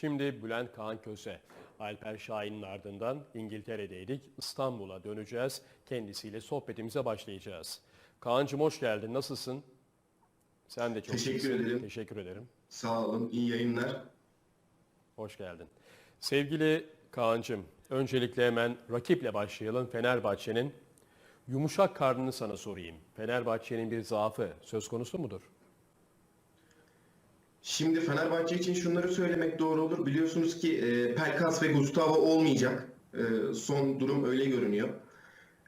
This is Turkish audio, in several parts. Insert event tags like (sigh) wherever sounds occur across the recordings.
Şimdi Bülent Kaan Köse, Alper Şahin'in ardından İngiltere'deydik. İstanbul'a döneceğiz. Kendisiyle sohbetimize başlayacağız. Kaan'cığım hoş geldin. Nasılsın? Sen de çok Teşekkür iyisin. ederim. Teşekkür ederim. Sağ olun, iyi yayınlar. Hoş geldin. Sevgili Kaan'cığım, öncelikle hemen rakiple başlayalım. Fenerbahçe'nin yumuşak karnını sana sorayım. Fenerbahçe'nin bir zaafı söz konusu mudur? Şimdi Fenerbahçe için şunları söylemek doğru olur. Biliyorsunuz ki e, Pelkas ve Gustavo olmayacak. E, son durum öyle görünüyor.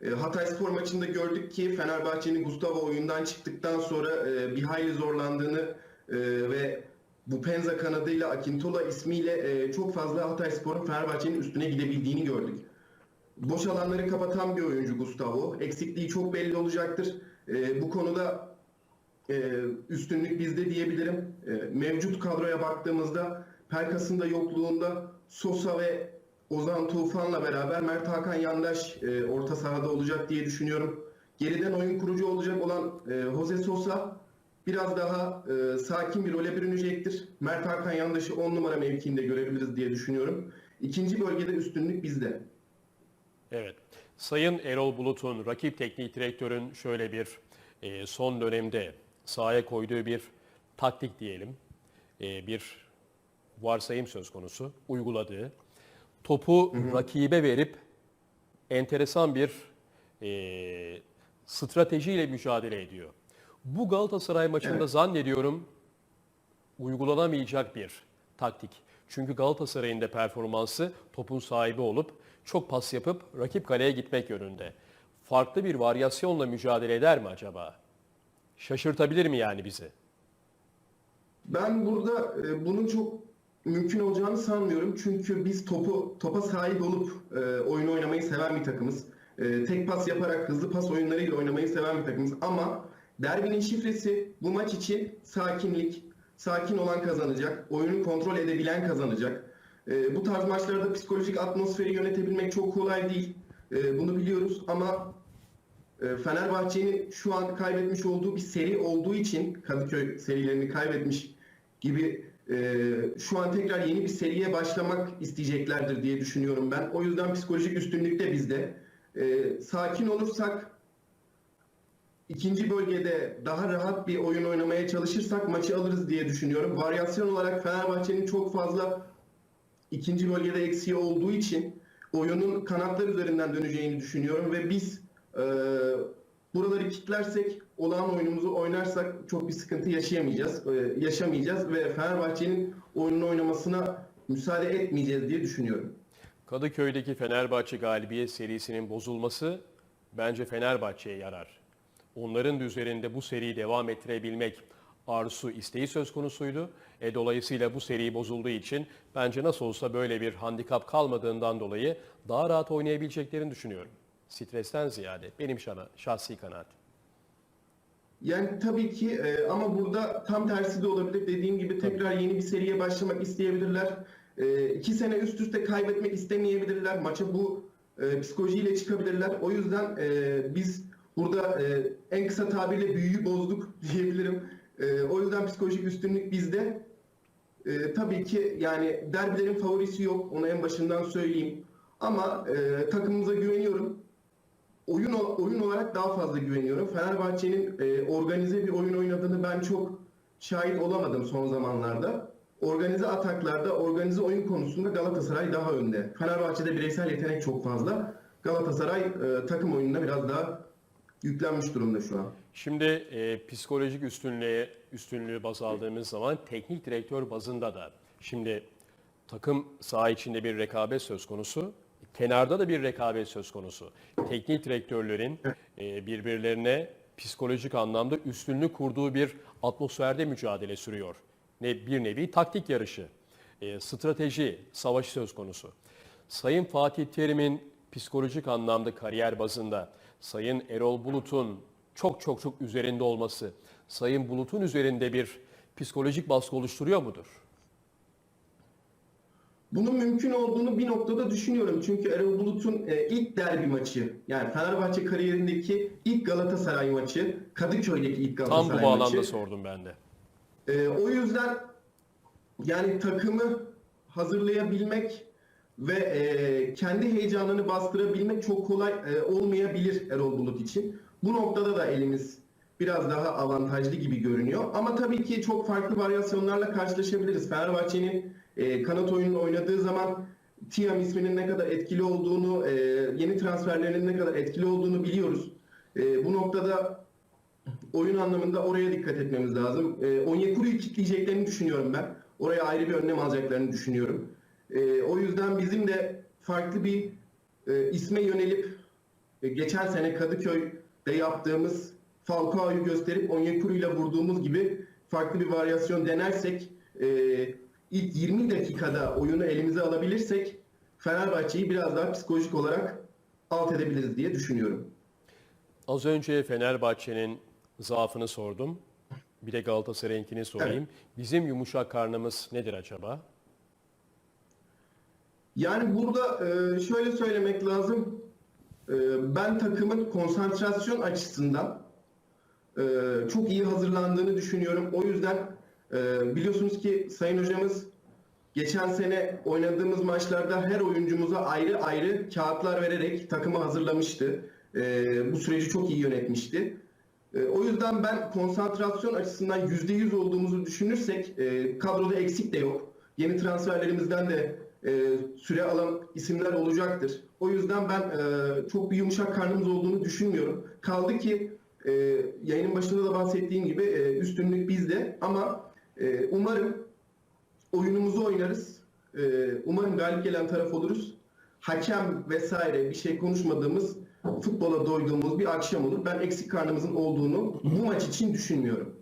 E, Hatay Spor maçında gördük ki Fenerbahçe'nin Gustavo oyundan çıktıktan sonra e, bir hayli zorlandığını e, ve bu Penza kanadıyla Akintola ismiyle e, çok fazla Hatay Spor'un Fenerbahçe'nin üstüne gidebildiğini gördük. Boş alanları kapatan bir oyuncu Gustavo. Eksikliği çok belli olacaktır. E, bu konuda e, üstünlük bizde diyebilirim. E, mevcut kadroya baktığımızda Pelkas'ın da yokluğunda Sosa ve Ozan Tufan'la beraber Mert Hakan Yandaş e, orta sahada olacak diye düşünüyorum. Geriden oyun kurucu olacak olan e, Jose Sosa biraz daha e, sakin bir role bürünecektir. Mert Hakan Yandaş'ı 10 numara mevkiinde görebiliriz diye düşünüyorum. İkinci bölgede üstünlük bizde. Evet. Sayın Erol Bulut'un, rakip teknik direktörün şöyle bir e, son dönemde sahaya koyduğu bir taktik diyelim, e, bir varsayım söz konusu, uyguladığı. Topu rakibe verip enteresan bir e, stratejiyle mücadele ediyor. Bu Galatasaray maçında Evet. zannediyorum uygulanamayacak bir taktik. Çünkü Galatasaray'ın da performansı topun sahibi olup çok pas yapıp rakip kaleye gitmek yönünde. Farklı bir varyasyonla mücadele eder mi acaba? Şaşırtabilir mi yani bizi? Ben burada e, bunun çok mümkün olacağını sanmıyorum. Çünkü biz topu topa sahip olup e, oyun oynamayı seven bir takımız. E, tek pas yaparak hızlı pas oyunlarıyla oynamayı seven bir takımız. Ama derbinin şifresi bu maç için sakinlik. Sakin olan kazanacak. Oyunu kontrol edebilen kazanacak. E, bu tarz maçlarda psikolojik atmosferi yönetebilmek çok kolay değil. E, bunu biliyoruz ama Fenerbahçe'nin şu an kaybetmiş olduğu bir seri olduğu için Kadıköy serilerini kaybetmiş gibi e, şu an tekrar yeni bir seriye başlamak isteyeceklerdir diye düşünüyorum ben. O yüzden psikolojik üstünlük de bizde. E, sakin olursak ikinci bölgede daha rahat bir oyun oynamaya çalışırsak maçı alırız diye düşünüyorum. Varyasyon olarak Fenerbahçe'nin çok fazla ikinci bölgede eksiği olduğu için oyunun kanatlar üzerinden döneceğini düşünüyorum ve biz e, buraları kitlersek olağan oyunumuzu oynarsak çok bir sıkıntı yaşayamayacağız. E, yaşamayacağız ve Fenerbahçe'nin oyununu oynamasına müsaade etmeyeceğiz diye düşünüyorum. Kadıköy'deki Fenerbahçe galibiyet serisinin bozulması bence Fenerbahçe'ye yarar. Onların üzerinde bu seriyi devam ettirebilmek arzusu, isteği söz konusuydu. E, dolayısıyla bu seri bozulduğu için bence nasıl olsa böyle bir handikap kalmadığından dolayı daha rahat oynayabileceklerini düşünüyorum. Stresten ziyade benim şana, şahsi kanaatim. Yani tabii ki e, ama burada tam tersi de olabilir. Dediğim gibi tekrar yeni bir seriye başlamak isteyebilirler. E, iki sene üst üste kaybetmek istemeyebilirler. Maça bu e, psikolojiyle çıkabilirler. O yüzden e, biz burada e, en kısa tabirle büyüyü bozduk (laughs) diyebilirim. E, o yüzden psikolojik üstünlük bizde. E, tabii ki yani derbilerin favorisi yok. Onu en başından söyleyeyim. Ama e, takımımıza güveniyorum oyun oyun olarak daha fazla güveniyorum. Fenerbahçe'nin e, organize bir oyun oynadığını ben çok şahit olamadım son zamanlarda. Organize ataklarda, organize oyun konusunda Galatasaray daha önde. Fenerbahçe'de bireysel yetenek çok fazla. Galatasaray e, takım oyununa biraz daha yüklenmiş durumda şu an. Şimdi e, psikolojik üstünlüğe üstünlüğü baz aldığımız zaman teknik direktör bazında da şimdi takım saha içinde bir rekabet söz konusu. Kenarda da bir rekabet söz konusu. Teknik direktörlerin e, birbirlerine psikolojik anlamda üstünlük kurduğu bir atmosferde mücadele sürüyor. Ne bir nevi taktik yarışı, e, strateji savaşı söz konusu. Sayın Fatih Terim'in psikolojik anlamda kariyer bazında Sayın Erol Bulut'un çok çok çok üzerinde olması, Sayın Bulut'un üzerinde bir psikolojik baskı oluşturuyor mudur? Bunun mümkün olduğunu bir noktada düşünüyorum. Çünkü Erol Bulut'un e, ilk derbi maçı, yani Fenerbahçe kariyerindeki ilk Galatasaray maçı, Kadıköy'deki ilk Tam Galatasaray bu bağlamda maçı. sordum ben de. Ee, o yüzden yani takımı hazırlayabilmek ve e, kendi heyecanını bastırabilmek çok kolay e, olmayabilir Erol Bulut için. Bu noktada da elimiz biraz daha avantajlı gibi görünüyor. Ama tabii ki çok farklı varyasyonlarla karşılaşabiliriz. Fenerbahçe'nin e, kanat oyununu oynadığı zaman Tiam isminin ne kadar etkili olduğunu, e, yeni transferlerinin ne kadar etkili olduğunu biliyoruz. E, bu noktada oyun anlamında oraya dikkat etmemiz lazım. E, Onyekuru'yu kitleyeceklerini düşünüyorum ben. Oraya ayrı bir önlem alacaklarını düşünüyorum. E, o yüzden bizim de farklı bir e, isme yönelip e, geçen sene Kadıköy'de yaptığımız Falcao'yu gösterip Onyekuru ile vurduğumuz gibi farklı bir varyasyon denersek e, ilk 20 dakikada oyunu elimize alabilirsek Fenerbahçe'yi biraz daha psikolojik olarak alt edebiliriz diye düşünüyorum. Az önce Fenerbahçe'nin zaafını sordum. Bir de Galatasaray'ınkini sorayım. Bizim yumuşak karnımız nedir acaba? Yani burada e, şöyle söylemek lazım. E, Ben takımın konsantrasyon açısından e, çok iyi hazırlandığını düşünüyorum. O yüzden e, biliyorsunuz ki Sayın Hocamız geçen sene oynadığımız maçlarda her oyuncumuza ayrı ayrı kağıtlar vererek takımı hazırlamıştı. E, Bu süreci çok iyi yönetmişti. E, O yüzden ben konsantrasyon açısından %100 olduğumuzu düşünürsek e, kadroda eksik de yok. Yeni transferlerimizden de e, süre alan isimler olacaktır. O yüzden ben e, çok bir yumuşak karnımız olduğunu düşünmüyorum. Kaldı ki yayının başında da bahsettiğim gibi üstünlük bizde ama e, umarım oyunumuzu oynarız. E, umarım galip gelen taraf oluruz. Hakem vesaire bir şey konuşmadığımız, futbola doyduğumuz bir akşam olur. Ben eksik karnımızın olduğunu bu maç için düşünmüyorum.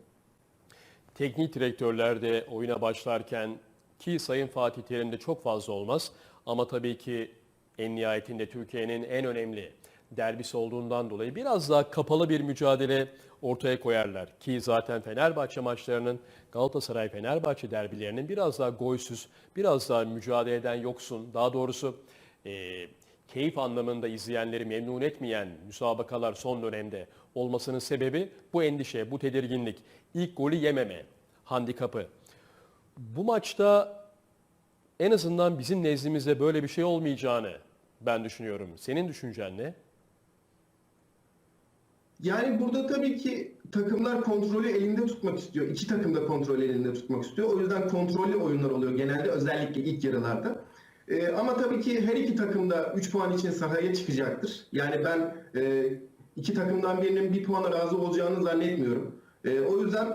Teknik direktörler de oyuna başlarken ki Sayın Fatih Terim'de çok fazla olmaz ama tabii ki en nihayetinde Türkiye'nin en önemli derbisi olduğundan dolayı biraz daha kapalı bir mücadele ortaya koyarlar. Ki zaten Fenerbahçe maçlarının Galatasaray-Fenerbahçe derbilerinin biraz daha golsüz, biraz daha mücadeleden yoksun, daha doğrusu e, keyif anlamında izleyenleri memnun etmeyen müsabakalar son dönemde olmasının sebebi bu endişe, bu tedirginlik, ilk golü yememe handikapı. Bu maçta en azından bizim nezdimizde böyle bir şey olmayacağını ben düşünüyorum. Senin düşüncen ne? Yani burada tabii ki takımlar kontrolü elinde tutmak istiyor. İki takım da kontrolü elinde tutmak istiyor. O yüzden kontrollü oyunlar oluyor genelde özellikle ilk yarılarda. Ee, ama tabii ki her iki takım da 3 puan için sahaya çıkacaktır. Yani ben e, iki takımdan birinin bir puana razı olacağını zannetmiyorum. E, o yüzden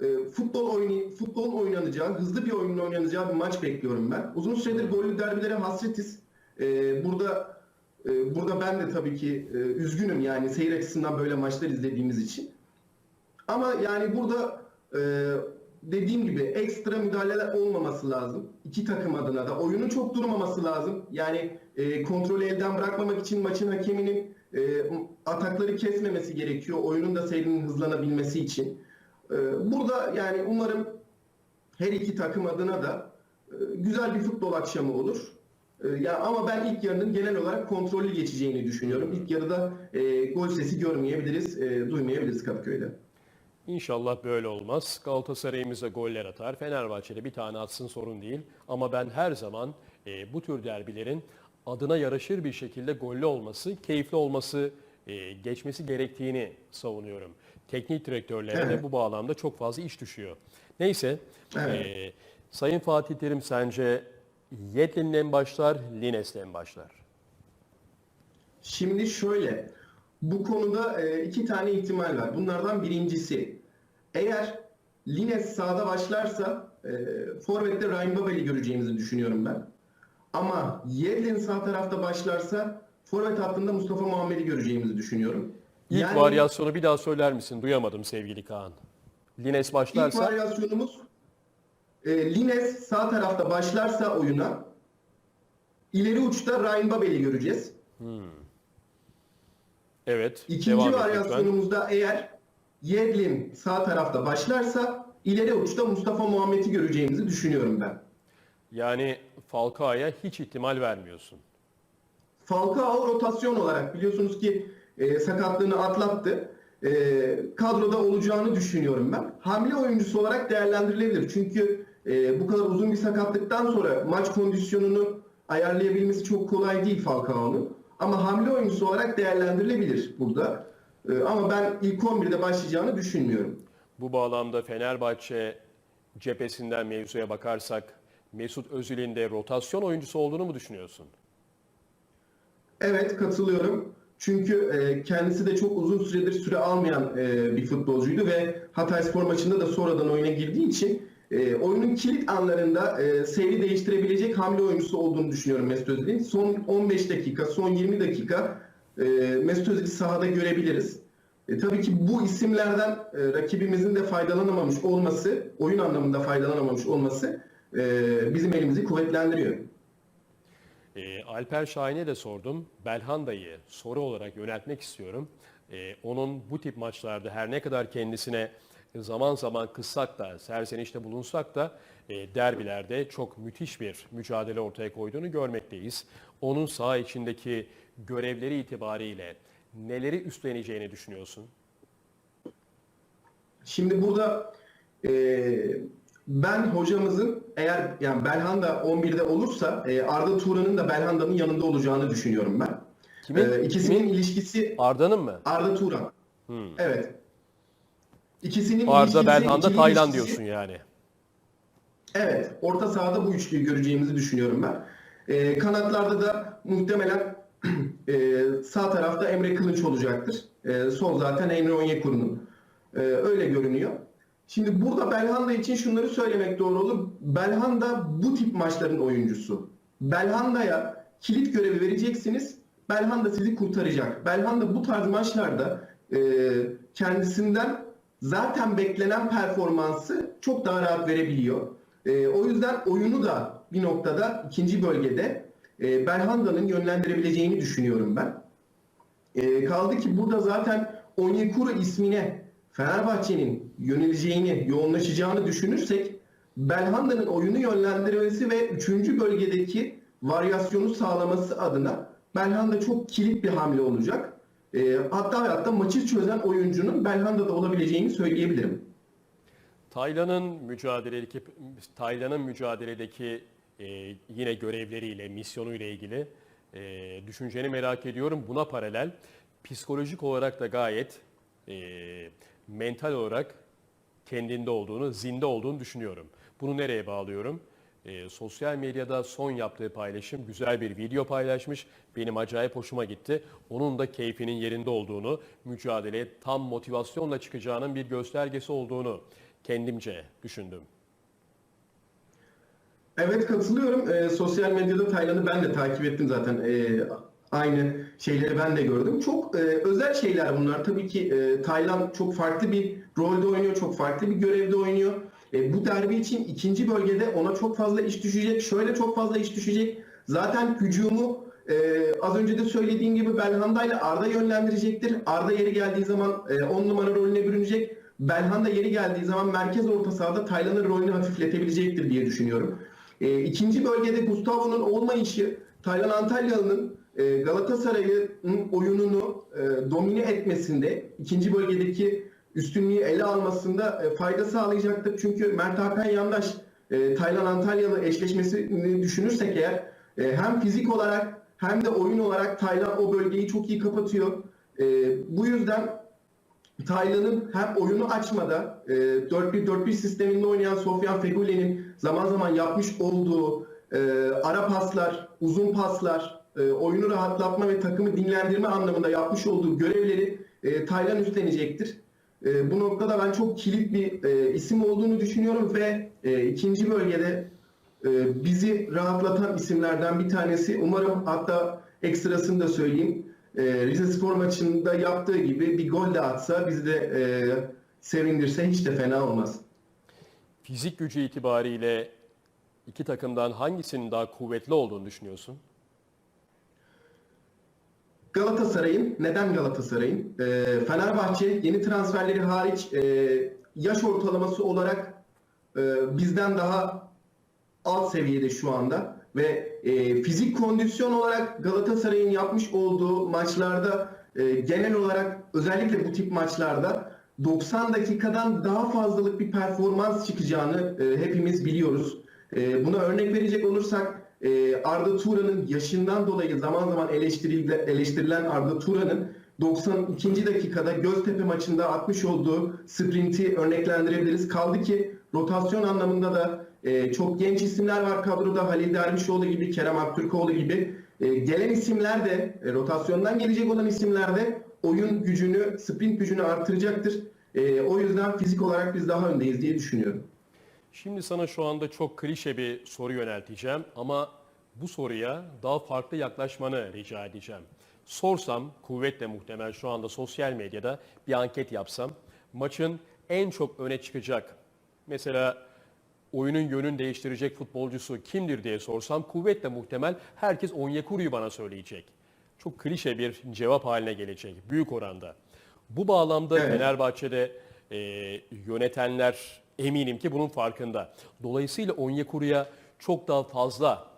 e, futbol oyunu futbol oynanacağı, hızlı bir oyunun oynanacağı bir maç bekliyorum ben. Uzun süredir gollü derbilere hasretiz. E, burada Burada ben de tabii ki e, üzgünüm yani seyir açısından böyle maçlar izlediğimiz için. Ama yani burada e, dediğim gibi ekstra müdahaleler olmaması lazım. İki takım adına da. Oyunun çok durmaması lazım. Yani e, kontrolü elden bırakmamak için maçın hakeminin atakları kesmemesi gerekiyor. Oyunun da seyrinin hızlanabilmesi için. Burada yani umarım her iki takım adına da güzel bir futbol akşamı olur. Ee, Ya ama ben ilk yarının genel olarak kontrollü geçeceğini düşünüyorum. İlk yarıda e, gol sesi görmeyebiliriz, e, duymayabiliriz Kadıköy'de. İnşallah böyle olmaz. Galatasaray'ımıza goller atar. Fenerbahçe'de bir tane atsın sorun değil. Ama ben her zaman e, bu tür derbilerin adına yaraşır bir şekilde gollü olması, keyifli olması, e, geçmesi gerektiğini savunuyorum. Teknik direktörlere de bu bağlamda çok fazla iş düşüyor. Neyse, Evet. e, Sayın Fatih Terim sence Yedlin'le mi başlar, Lines'le mi başlar? Şimdi şöyle, bu konuda e, iki tane ihtimal var. Bunlardan birincisi, eğer Lines sağda başlarsa e, Forvet'te Ryan Babel'i göreceğimizi düşünüyorum ben. Ama Yedlin sağ tarafta başlarsa Forvet hattında Mustafa Muhammed'i göreceğimizi düşünüyorum. İlk Yani- varyasyonu bir daha söyler misin? Duyamadım sevgili Kaan. Lines İlk başlarsa varyasyonumuz e, Lines sağ tarafta başlarsa oyuna ileri uçta Ryan Babel'i göreceğiz. evet. İkinci varyasyonumuzda eğer Yedlin sağ tarafta başlarsa ileri uçta Mustafa Muhammed'i göreceğimizi düşünüyorum ben. Yani Falcao'ya hiç ihtimal vermiyorsun. Falcao rotasyon olarak biliyorsunuz ki e, sakatlığını atlattı. E, kadroda olacağını düşünüyorum ben. Hamle oyuncusu olarak değerlendirilebilir. Çünkü e, bu kadar uzun bir sakatlıktan sonra maç kondisyonunu ayarlayabilmesi çok kolay değil Falcao'nun. Ama hamle oyuncusu olarak değerlendirilebilir burada. E, ama ben ilk 11'de başlayacağını düşünmüyorum. Bu bağlamda Fenerbahçe cephesinden mevzuya bakarsak Mesut Özil'in de rotasyon oyuncusu olduğunu mu düşünüyorsun? Evet katılıyorum. Çünkü e, kendisi de çok uzun süredir süre almayan e, bir futbolcuydu ve Hatayspor maçında da sonradan oyuna girdiği için e, oyunun kilit anlarında e, seyri değiştirebilecek hamle oyuncusu olduğunu düşünüyorum Mesut Özil'in. Son 15 dakika, son 20 dakika e, Mesut Özil'i sahada görebiliriz. E, tabii ki bu isimlerden e, rakibimizin de faydalanamamış olması, oyun anlamında faydalanamamış olması e, bizim elimizi kuvvetlendiriyor. E, Alper Şahin'e de sordum. Belhanda'yı soru olarak yöneltmek istiyorum. E, onun bu tip maçlarda her ne kadar kendisine zaman zaman kıssak da, serzenişte bulunsak da e, derbilerde çok müthiş bir mücadele ortaya koyduğunu görmekteyiz. Onun saha içindeki görevleri itibariyle neleri üstleneceğini düşünüyorsun? Şimdi burada e, ben hocamızın eğer yani Belhanda 11'de olursa e, Arda Turan'ın da Belhanda'nın yanında olacağını düşünüyorum ben. Kimin? E, ikisinin Kimin? ilişkisi Arda'nın mı? Arda Turan. Evet. İkisinin Arda Belhanda Taylan diyorsun yani. Evet, orta sahada bu üçlüyü göreceğimizi düşünüyorum ben. Ee, kanatlarda da muhtemelen (clears throat) e, sağ tarafta Emre Kılınç olacaktır. E, sol zaten Emre Onyekuru'nun. E, öyle görünüyor. Şimdi burada Belhanda için şunları söylemek doğru olur. Belhanda bu tip maçların oyuncusu. Belhanda'ya kilit görevi vereceksiniz. Belhanda sizi kurtaracak. Belhanda bu tarz maçlarda e, kendisinden zaten beklenen performansı çok daha rahat verebiliyor. E, o yüzden oyunu da bir noktada ikinci bölgede e, Belhanda'nın yönlendirebileceğini düşünüyorum ben. E, kaldı ki burada zaten Onyekuru ismine Fenerbahçe'nin yöneleceğini, yoğunlaşacağını düşünürsek Belhanda'nın oyunu yönlendirmesi ve 3. bölgedeki varyasyonu sağlaması adına Belhanda çok kilit bir hamle olacak. E, hatta ve hatta maçı çözen oyuncunun Belhanda'da olabileceğini söyleyebilirim. Taylan'ın mücadeledeki Taylan'ın mücadeledeki e, yine görevleriyle, misyonuyla ilgili e, düşünceni merak ediyorum. Buna paralel psikolojik olarak da gayet e, mental olarak kendinde olduğunu, zinde olduğunu düşünüyorum. Bunu nereye bağlıyorum? E, sosyal medyada son yaptığı paylaşım güzel bir video paylaşmış. Benim acayip hoşuma gitti. Onun da keyfinin yerinde olduğunu, mücadeleye tam motivasyonla çıkacağının bir göstergesi olduğunu kendimce düşündüm. Evet katılıyorum. Ee, sosyal medyada Taylan'ı ben de takip ettim zaten. Ee, aynı şeyleri ben de gördüm. Çok e, özel şeyler bunlar. Tabii ki e, Taylan çok farklı bir rolde oynuyor, çok farklı bir görevde oynuyor. E, bu derbi için ikinci bölgede ona çok fazla iş düşecek. Şöyle çok fazla iş düşecek. Zaten hücumu e, az önce de söylediğim gibi Belhanda ile Arda yönlendirecektir. Arda yeri geldiği zaman 10 numara rolüne bürünecek. Belhanda yeri geldiği zaman merkez orta sahada Taylan'ın rolünü hafifletebilecektir diye düşünüyorum. E, ikinci bölgede Gustavo'nun olmayışı Taylan Antalyalı'nın e, Galatasaray'ın oyununu e, domine etmesinde ikinci bölgedeki üstünlüğü ele almasında e, fayda sağlayacaktır. Çünkü Mert Hakan Yandaş e, Taylan Antalyalı eşleşmesini düşünürsek eğer e, hem fizik olarak hem de oyun olarak Taylan o bölgeyi çok iyi kapatıyor. Bu yüzden Taylan'ın hem oyunu açmada e, 4-1-4-1 sisteminde oynayan Sofyan Feguli'nin zaman zaman yapmış olduğu e, ara paslar, uzun paslar, oyunu rahatlatma ve takımı dinlendirme anlamında yapmış olduğu görevleri Taylan üstlenecektir. E, bu noktada ben çok kilit bir e, isim olduğunu düşünüyorum ve e, ikinci bölgede e, bizi rahatlatan isimlerden bir tanesi. Umarım hatta ekstrasını da söyleyeyim. E, Rize Spor maçında yaptığı gibi bir gol de atsa bizi de e, sevindirse hiç de fena olmaz. Fizik gücü itibariyle iki takımdan hangisinin daha kuvvetli olduğunu düşünüyorsun? Galatasaray'ın, neden Galatasaray'ın? E, Fenerbahçe yeni transferleri hariç e, yaş ortalaması olarak e, bizden daha alt seviyede şu anda ve e, fizik kondisyon olarak Galatasaray'ın yapmış olduğu maçlarda e, genel olarak özellikle bu tip maçlarda 90 dakikadan daha fazlalık bir performans çıkacağını e, hepimiz biliyoruz. E, buna örnek verecek olursak e, Arda Turan'ın yaşından dolayı zaman zaman eleştirilen Arda Turan'ın 92. dakikada Göztepe maçında atmış olduğu sprinti örneklendirebiliriz. Kaldı ki rotasyon anlamında da e, çok genç isimler var kadroda. Halil Dervişoğlu gibi, Kerem Aktürkoğlu gibi. E, gelen isimler de, e, rotasyondan gelecek olan isimler de oyun gücünü, sprint gücünü artıracaktır. O yüzden fizik olarak biz daha öndeyiz diye düşünüyorum. Şimdi sana şu anda çok klişe bir soru yönelteceğim ama bu soruya daha farklı yaklaşmanı rica edeceğim. Sorsam kuvvetle muhtemel şu anda sosyal medyada bir anket yapsam maçın en çok öne çıkacak mesela oyunun yönünü değiştirecek futbolcusu kimdir diye sorsam kuvvetle muhtemel herkes Onyekuru'yu bana söyleyecek. Çok klişe bir cevap haline gelecek büyük oranda. Bu bağlamda Evet. Fenerbahçe'de e, yönetenler eminim ki bunun farkında. Dolayısıyla Onyekuru'ya çok daha fazla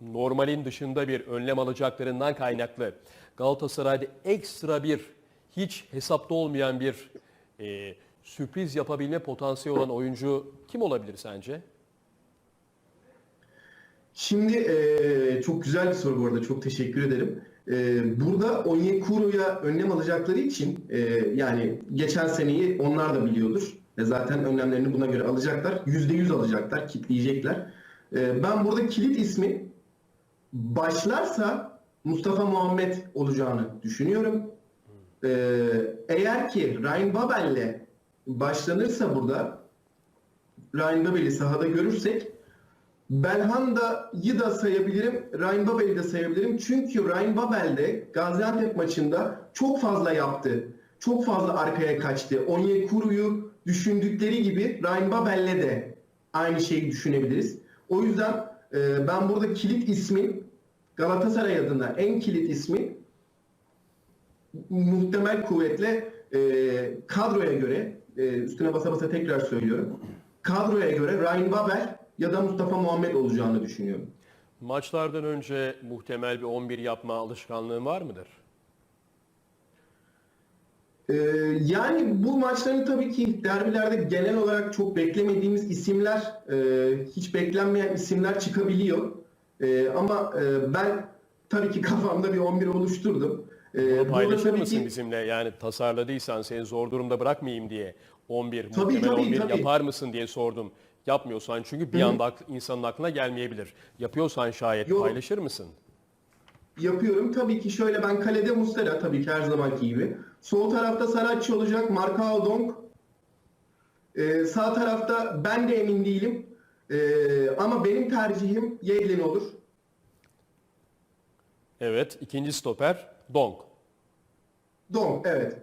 normalin dışında bir önlem alacaklarından kaynaklı Galatasaray'da ekstra bir hiç hesapta olmayan bir e, sürpriz yapabilme potansiyeli olan oyuncu kim olabilir sence? Şimdi e, çok güzel bir soru bu arada. Çok teşekkür ederim. E, burada Onyekuru'ya önlem alacakları için e, yani geçen seneyi onlar da biliyordur. Ve zaten önlemlerini buna göre alacaklar. %100 alacaklar, kitleyecekler. E, ben burada kilit ismi başlarsa Mustafa Muhammed olacağını düşünüyorum. E, eğer ki Ryan Babel'le başlanırsa burada Ryan Babel'i sahada görürsek Belhanda'yı da sayabilirim, Ryan Babel'i de sayabilirim. Çünkü Ryan Babel de Gaziantep maçında çok fazla yaptı. Çok fazla arkaya kaçtı. Onyekuru'yu düşündükleri gibi Ryan Babel'le de aynı şeyi düşünebiliriz. O yüzden e, ben burada kilit ismin Galatasaray adına en kilit ismi muhtemel kuvvetle e, kadroya göre e, üstüne basa basa tekrar söylüyorum. Kadroya göre Ryan Babel ya da Mustafa Muhammed olacağını düşünüyorum. Maçlardan önce muhtemel bir 11 yapma alışkanlığın var mıdır? Ee, yani bu maçların tabii ki derbilerde genel olarak çok beklemediğimiz isimler, e, hiç beklenmeyen isimler çıkabiliyor. E, ama e, ben tabii ki (laughs) kafamda bir 11 oluşturdum. E, Bunu burada paylaşır mısın ki- bizimle? Yani tasarladıysan seni zor durumda bırakmayayım diye 11, Tabii, muhtemel tabii, 11 tabii. yapar mısın diye sordum. Yapmıyorsan çünkü bir anda ak- insanın aklına gelmeyebilir. Yapıyorsan şayet Yok. paylaşır mısın? Yapıyorum. Tabii ki şöyle ben kalede Muslera tabii ki her zamanki gibi. Sol tarafta Saratçı olacak, Marka Dong. Ee, sağ tarafta ben de emin değilim. Ee, ama benim tercihim Yedlin olur. Evet. ikinci stoper Dong. Dong evet.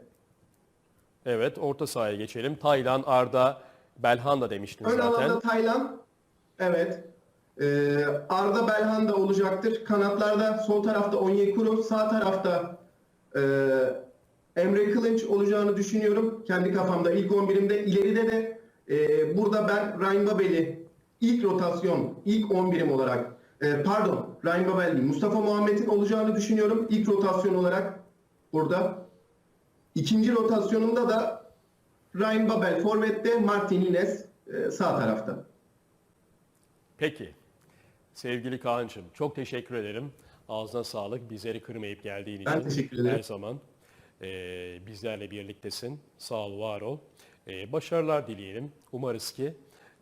Evet. Orta sahaya geçelim. Taylan, Arda, Belhanda demiştin Ön zaten. alanda Taylan. Evet. Ee, Arda Belhanda olacaktır. Kanatlarda sol tarafta Onyekuru, sağ tarafta e, Emre Kılınç olacağını düşünüyorum. Kendi kafamda ilk 11'imde. İleride de e, burada ben Ryan Babel'i ilk rotasyon, ilk 11'im olarak e, pardon Ryan Babel Mustafa Muhammed'in olacağını düşünüyorum. İlk rotasyon olarak burada. İkinci rotasyonumda da Ryan Babel forvette, Martin Ines e, sağ tarafta. Peki. Sevgili Kaan'cığım çok teşekkür ederim. Ağzına sağlık. Bizleri kırmayıp geldiğin Ben için. teşekkür ederim. Her zaman e, bizlerle birliktesin. Sağ ol, var ol. E, başarılar dileyelim. Umarız ki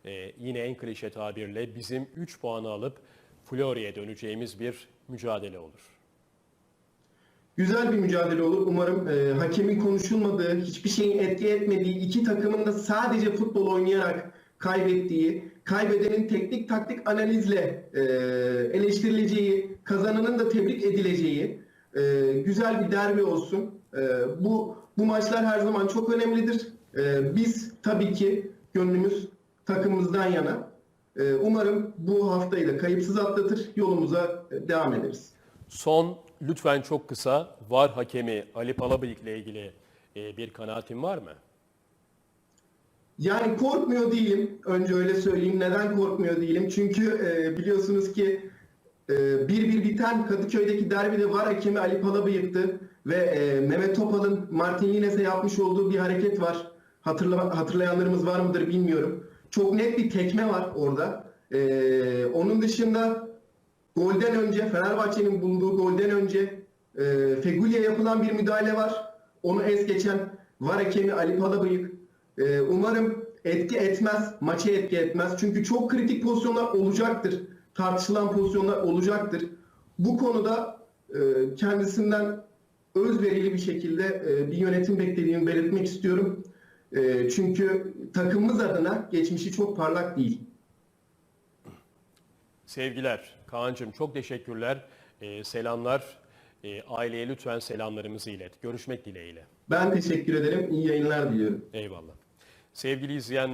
e, yine en klişe tabirle bizim 3 puanı alıp Florya'ya döneceğimiz bir mücadele olur. Güzel bir mücadele olur. Umarım e, hakemin konuşulmadığı, hiçbir şeyin etki etmediği, iki takımın da sadece futbol oynayarak kaybettiği, kaybedenin teknik taktik analizle e, eleştirileceği, kazananın da tebrik edileceği e, güzel bir derbi olsun. E, bu bu maçlar her zaman çok önemlidir. E, biz tabii ki gönlümüz takımımızdan yana. E, umarım bu haftayı da kayıpsız atlatır, yolumuza devam ederiz. Son lütfen çok kısa VAR hakemi Ali Palabıyık ile ilgili e, bir kanaatin var mı? Yani korkmuyor değilim. Önce öyle söyleyeyim. Neden korkmuyor değilim? Çünkü e, biliyorsunuz ki e, bir bir biten Kadıköy'deki derbide var hakemi Ali Palabıyık'tı ve e, Mehmet Topal'ın Martin Lines'e yapmış olduğu bir hareket var. Hatırla, hatırlayanlarımız var mıdır bilmiyorum. Çok net bir tekme var orada. Ee, onun dışında golden önce Fenerbahçe'nin bulunduğu golden önce e, Fegüli'ye yapılan bir müdahale var. Onu es geçen var hakemi Ali Palabıyık. Ee, umarım etki etmez, maça etki etmez. Çünkü çok kritik pozisyonlar olacaktır. Tartışılan pozisyonlar olacaktır. Bu konuda e, kendisinden özverili bir şekilde e, bir yönetim beklediğimi belirtmek istiyorum. E, çünkü takımımız adına geçmişi çok parlak değil. Sevgiler. Kaan'cığım çok teşekkürler. Selamlar. Aileye lütfen selamlarımızı ilet. Görüşmek dileğiyle. Ben teşekkür ederim. İyi yayınlar diliyorum. Eyvallah. Sevgili izleyen